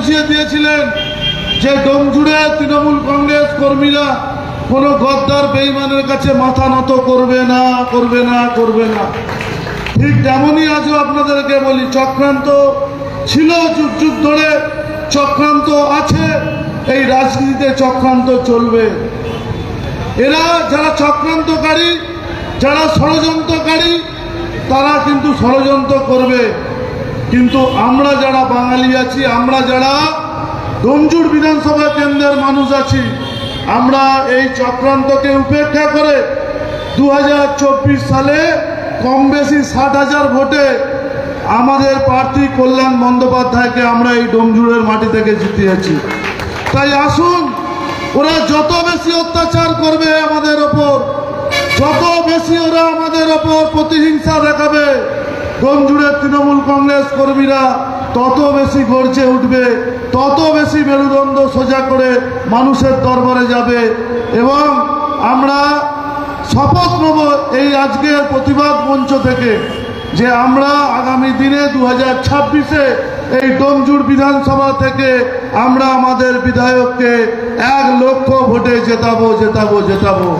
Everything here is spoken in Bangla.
বসিয়ে দিয়েছিলেন যে ডোমজুড়ে তৃণমূল কংগ্রেস কর্মীরা কোনো গদ্দার বেইমানের কাছে মাথা নত করবে না করবে না করবে না। ঠিক তেমনই আজও আপনাদেরকে বলি, চক্রান্ত ছিল যুগ যুগ ধরে, চক্রান্ত আছে, এই রাজনীতিতে চক্রান্ত চলবে। এরা যারা চক্রান্তকারী, যারা ষড়যন্ত্রকারী, তারা কিন্তু ষড়যন্ত্র করবে। কিন্তু আমরা যারা বাঙালি আছি, আমরা যারা ডোমজুর বিধানসভা কেন্দ্রের মানুষ আছি, আমরা এই চক্রান্তকে উপেক্ষা করে দু হাজার চব্বিশ সালে কম বেশি ষাট হাজার ভোটে আমাদের প্রার্থী কল্যাণ বন্দ্যোপাধ্যায়কে আমরা এই ডোমজুরের মাটি থেকে জিতিয়েছি। তাই আসুন, ওরা যত বেশি অত্যাচার করবে আমাদের ওপর, যত বেশি ওরা আমাদের ওপর প্রতিহিংসা দেখাবে ডোমজুড়ের তৃণমূল কংগ্রেস কর্মীরা তত বেশি গর্জে উঠবে, তত বেশি মেরুদণ্ড সোজা করে মানুষের দরবারে যাবে এবং আমরা শপথ নেব এই আজকের প্রতিবাদ মঞ্চ থেকে যে আমরা আগামী দিনে দু হাজার ছাব্বিশে এই ডোমজুর বিধানসভা থেকে আমরা আমাদের বিধায়ককে এক লক্ষ ভোটে জেতাবো জেতাবো জেতাবো।